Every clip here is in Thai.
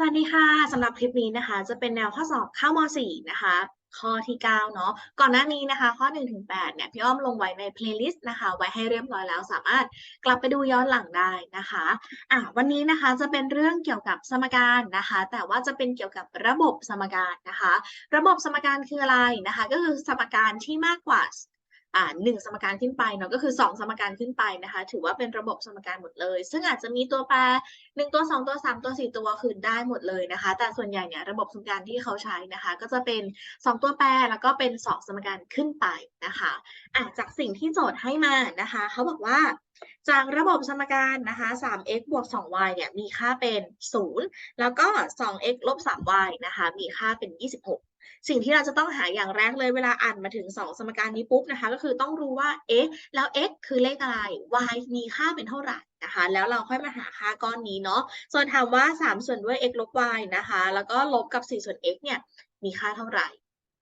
สวัสดีค่ะสำหรับคลิปนี้นะคะ จะเป็นแนวข้อสอบเข้าม4นะคะ ข้อที่ 9 เนาะก่อนหน้านี้นะคะ ข้อ1ถึง8เนี่ยพี่อ้อมลงไว้ในเพลย์ลิสต์นะคะ ไว้ให้เรียบร้อยแล้วสามารถกลับไปดูย้อนหลังได้นะคะอะวันนี้นะคะจะเป็นเรื่องเกี่ยวกับสมการนะคะ แต่ว่าจะเป็นเกี่ยวกับระบบสมการนะคะ ระบบสมการคืออะไรนะคะ ก็คือสมการที่มากกว่าอ่า หนึ่งสมการขึ้นไปเนาะก็คือ 2 สมการขึ้นไปนะคะ ถือว่าเป็นระบบสมการหมดเลย ซึ่งอาจจะมีตัวแปร1ตัว 2 ตัว 3 ตัว 4 ตัวคือได้หมดเลยนะคะ แต่ส่วนใหญ่เนี่ยระบบสมการที่เขาใช้นะคะ ก็จะเป็น 2 ตัวแปรแล้วก็เป็น 2 สมการขึ้นไปนะคะอะจากสิ่งที่โจทย์ให้มานะคะ เขาบอกว่าจากระบบสมการนะคะ 3x บวก 2y เนี่ย มีค่าเป็น 0 แล้วก็ 2x ลบ 3y นะคะ มีค่าเป็น 26 สิ่งที่เราจะต้องหาอย่างแรกเลยเวลาอ่านมาถึง 2 สมการนี้ปุ๊บนะคะ ก็คือต้องรู้ว่าเอ๊ะแล้ว x คือเลขอะไร y มีค่าเป็นเท่าไหร่นะคะ แล้วเราค่อยมาหาค่าก้อนนี้เนาะส่วนถามว่า 3 ส่วนด้วย x ลบ y นะคะ แล้วก็ลบกับ 4 ส่วน x เนี่ยมีค่าเท่าไหร่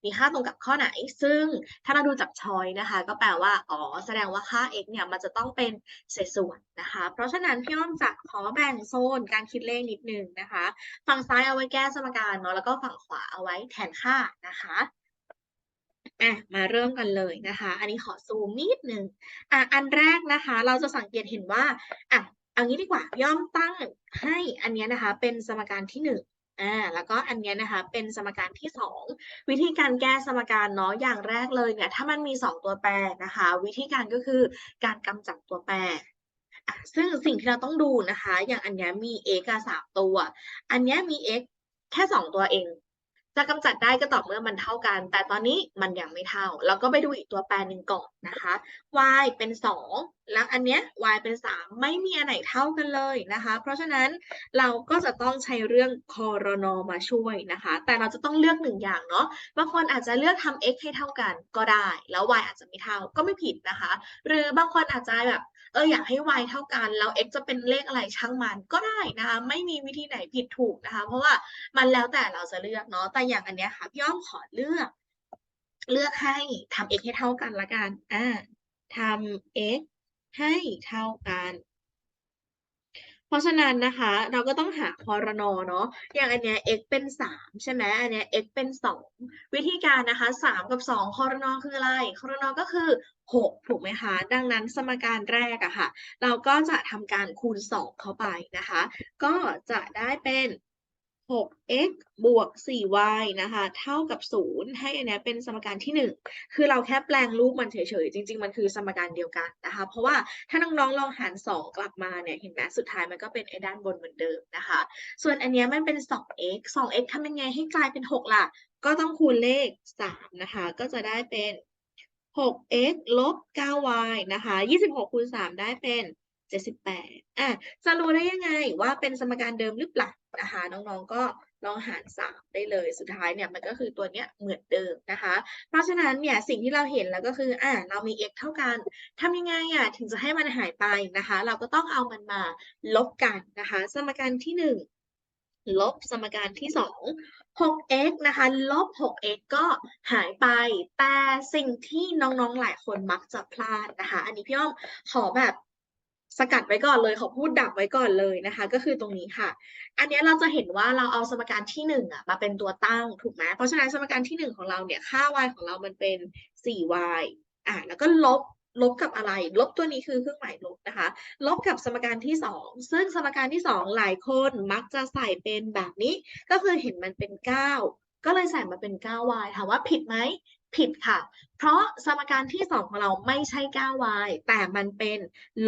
มีค่าตรงกับข้อไหน ซึ่งถ้าเราดูจากชอยนะคะ ก็แปลว่าอ๋อแสดงว่าค่า x เนี่ยมันจะต้องเป็นเศษส่วนนะคะ เพราะฉะนั้นพี่อ้อมจะขอแบ่งโซนการคิดเลขนิดนึงนะคะ ฝั่งซ้ายเอาไว้แก้สมการเนาะแล้วก็ฝั่งขวาเอาไว้แทนค่านะคะอะมาเริ่มกันเลยนะคะ อันนี้ขอซูมนิดนึงอะอันแรกนะคะ เราจะสังเกตเห็นว่าอะเอางี้ดีกว่าย่อมตั้งให้อันเนี้ยนะคะ เป็นสมการที่หนึ่ง อ่าแล้วก็อันเนี้ยนะคะเป็นสมการที่ 2 วิธีการแก้สมการเนาะอย่างแรกเลยเนี่ยถ้ามันมี 2 ตัวแปรนะคะ วิธีการก็คือการกำจัดตัวแปรอะซึ่งสิ่งที่เราต้องดูนะคะ อย่างอันเนี้ยมี x กับสามตัว อันเนี้ยมี x แค่ 2 ตัวเอง จะกำจัดได้ก็ต่อเมื่อมันเท่ากัน แต่ตอนนี้มันยังไม่เท่า เราก็ไปดูอีกตัวแปรหนึ่งก่อนนะคะ y เป็น 2 แล้วอันเนี้ย y เป็น 3 ไม่มีอันไหนเท่ากันเลยนะคะ เพราะฉะนั้นเราก็จะต้องใช้เรื่องคอรนอมาช่วยนะคะ แต่เราจะต้องเลือกหนึ่งอย่างเนาะบางคนอาจจะเลือกทำ x ให้เท่ากันก็ได้ แล้ว y อาจจะไม่เท่าก็ไม่ผิดนะคะ หรือบางคนอาจจะแบบเอออยากให้ y เท่ากันแล้ว x จะเป็นเลขอะไรช่างมันก็ได้นะคะไม่มีวิธีไหนผิดถูกนะคะ เพราะว่ามันแล้วแต่เราจะเลือกเนาะแต่อย่างอันเนี้ยค่ะพี่อ้อมขอเลือก เลือกให้ทำ x ให้เท่ากันละกันอ่าทำ x ให้เท่ากัน เพราะฉะนั้นนะคะ เราก็ต้องหาคอรนอเนาะอย่างอันเนี้ย x เป็น 3 ใช่ไหมอันเนี้ย x เป็น 2 วิธีการนะคะ 3 กับ 2คอรนอคืออะไรคอรนอก็คือ 6 ถูกไหมคะ ดังนั้นสมการแรกอะค่ะ เราก็จะทำการคูณ 2 เข้าไปนะคะ ก็จะได้เป็น 6x บวก 4y นะคะ เท่ากับ 0 ให้อันเนี้ยเป็นสมการที่ 1 คือเราแค่แปลงรูปมันเฉยๆ จริง ๆ มันคือสมการเดียวกันนะคะ เพราะว่าถ้าน้องๆลองหาร 2 กลับมาเนี่ย เห็นไหมสุดท้ายมันก็เป็นไอ้ด้านบนเหมือนเดิมนะคะ ส่วนอันเนี้ยมันเป็น 2x 2x ทำยังไงให้กลายเป็น 6 ล่ะ ก็ต้องคูณเลข 3 นะคะ ก็จะได้เป็น 6x ลบ 9y นะคะ 26คูณ3ได้เป็น 78อะจะรู้ได้ยังไงว่าเป็นสมการเดิมหรือเปล่านะคะน้องๆก็ลองหาร 3 ได้เลยสุดท้ายเนี่ยมันก็คือตัวเนี้ยเหมือนเดิมนะคะ เพราะฉะนั้นเนี่ยสิ่งที่เราเห็นแล้วก็คืออะเรามี x เท่ากันทำยังไงอะถึงจะให้มันหายไปนะคะ เราก็ต้องเอามันมาลบกันนะคะ สมการที่ 1ลบสมการที่ 2 6x นะคะ ลบ 6x ก็หายไป แต่สิ่งที่น้องๆ หลายคนมักจะพลาดนะคะ อันนี้พี่อ้อมขอแบบ สกัดไว้ก่อนเลยขอพูดดับไว้ก่อนเลยนะคะ ก็คือตรงนี้ค่ะ อันนี้เราจะเห็นว่าเราเอาสมการที่1อะมาเป็นตัวตั้งถูกไหมเพราะฉะนั้นสมการที่ 1 ของเราเนี่ยค่า y ของเรามันเป็น 4y อะแล้วก็ลบลบกับอะไร ลบตัวนี้คือเครื่องหมายลบนะคะ ลบกับสมการที่ 2 ซึ่งสมการที่ 2 หลายคนมักจะใส่เป็นแบบนี้ ก็คือเห็นมันเป็น 9 ก็เลยใส่มาเป็น 9y ถามว่าผิดไหมผิดค่ะ เพราะสมการที่ 2 ของเราไม่ใช่ 9y แต่มันเป็น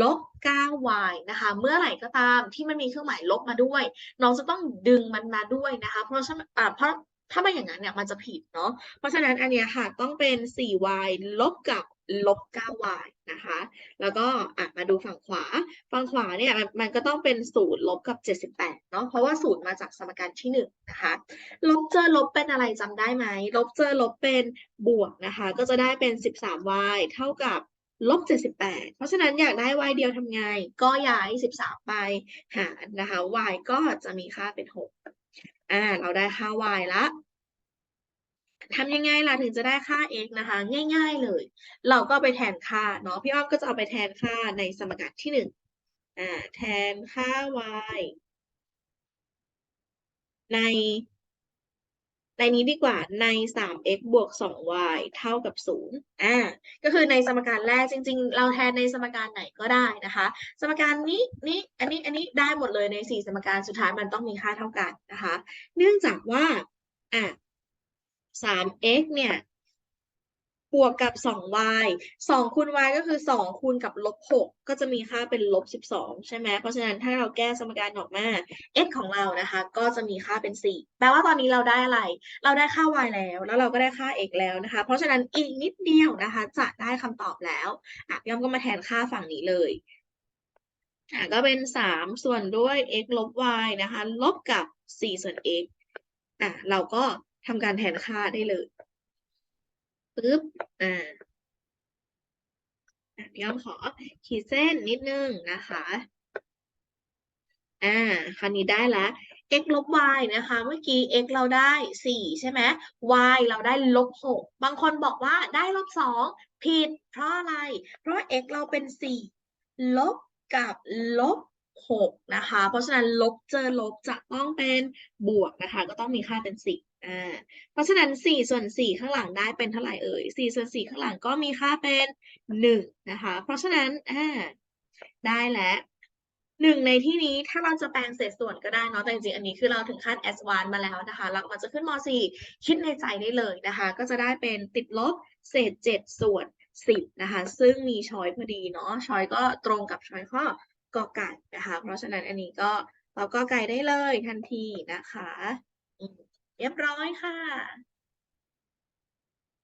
ลบ 9y นะคะ เมื่อไหร่ก็ตามที่มันมีเครื่องหมายลบมาด้วย น้องจะต้องดึงมันมาด้วยนะคะ เพราะฉะนั้นเพราะถ้าไม่อย่างนั้นเนี่ยมันจะผิดเนาะ เพราะฉะนั้นอันเนี้ยค่ะต้องเป็น 4y ลบกับลบ 9y นะคะ แล้วก็อะมาดูฝั่งขวา ฝั่งขวาเนี่ยมันมันก็ต้องเป็น 0 ลบกับ 78 เนาะเพราะว่า0มาจากสมการที่1นะคะลบเจอลบเป็นอะไรจำได้ไหมลบเจอลบเป็นบวกนะคะ ก็จะได้เป็น 13y เท่ากับลบ78 เพราะฉะนั้นอยากได้ y เดียวทำไง ก็ย้าย 13 ไปหารนะคะ y ก็จะมีค่าเป็น 6 อ่า เราได้ค่า y ละทำยังไงล่ะถึงจะได้ค่า x นะคะ ง่าย ๆเลย เราก็ไปแทนค่าเนาะพี่อ้อมก็จะเอาไปแทนค่าในสมการที่1อ่าแทนค่า y ในในนี้ดีกว่าใน 3x บวก 2y เท่ากับ 0 อ่า ก็คือในสมการแรกจริง ๆ เราแทนในสมการไหนก็ได้นะคะ สมการนี้นี้อันนี้ อันนี้ได้หมดเลยใน 4 สมการสุดท้ายมันต้องมีค่าเท่ากันนะคะ เนื่องจากว่า อ่า 3x เนี่ย บวกกับ 2y 2คูณ y ก็คือ 2 คูณกับลบ6ก็จะมีค่าเป็นลบ 12 ใช่ไหม เพราะฉะนั้นถ้าเราแก้สมการออกมา x ของเรานะคะ ก็จะมีค่าเป็น 4 แปลว่าตอนนี้เราได้อะไร เราได้ค่า y แล้ว แล้วเราก็ได้ค่า x แล้วนะคะ เพราะฉะนั้นอีกนิดเดียวนะคะ จะได้คำตอบแล้วอะพี่อ้อมก็มาแทนค่าฝั่งนี้เลยอะก็เป็น 3 ส่วนด้วย x ลบ y นะคะ ลบกับ 4 ส่วน x อะเราก็ทำการแทนค่าได้เลย ปึ๊บอ่าพี่อ้อมขอขีดเส้นนิดนึงนะคะอ่าคราวนี้ได้แล้ว x ลบ y นะคะ เมื่อกี้ x เราได้ 4 ใช่ไหม y เราได้ลบ 6 บางคนบอกว่าได้ลบ 2 ผิดเพราะอะไร เพราะ x เราเป็น 4 ลบกับลบ 6 นะคะ เพราะฉะนั้นลบเจอลบจะต้องเป็นบวกนะคะ ก็ต้องมีค่าเป็น 10 อ่าเพราะฉะนั้น4ส่วน4ข้างหลังได้เป็นเท่าไหร่เอ่ย4ส่วน4ข้างหลังก็มีค่าเป็น1นะคะ เพราะฉะนั้นอ่าได้แล้วหนึ่งในที่นี้ถ้าเราจะแปลงเศษส่วนก็ได้เนาะแต่จริงๆอันนี้คือเราถึงขั้น advance มาแล้วนะคะแล้วมันจะขึ้นม .4 คิดในใจได้เลยนะคะ ก็จะได้เป็นติดลบเศษ 7 ส่วน 10 นะคะ ซึ่งมีช้อยพอดีเนาะช้อยก็ตรงกับช้อยข้อกอไก่นะคะ เพราะฉะนั้นอันนี้ก็ตอบกอไก่ได้เลยทันทีนะคะ เรียบร้อยค่ะ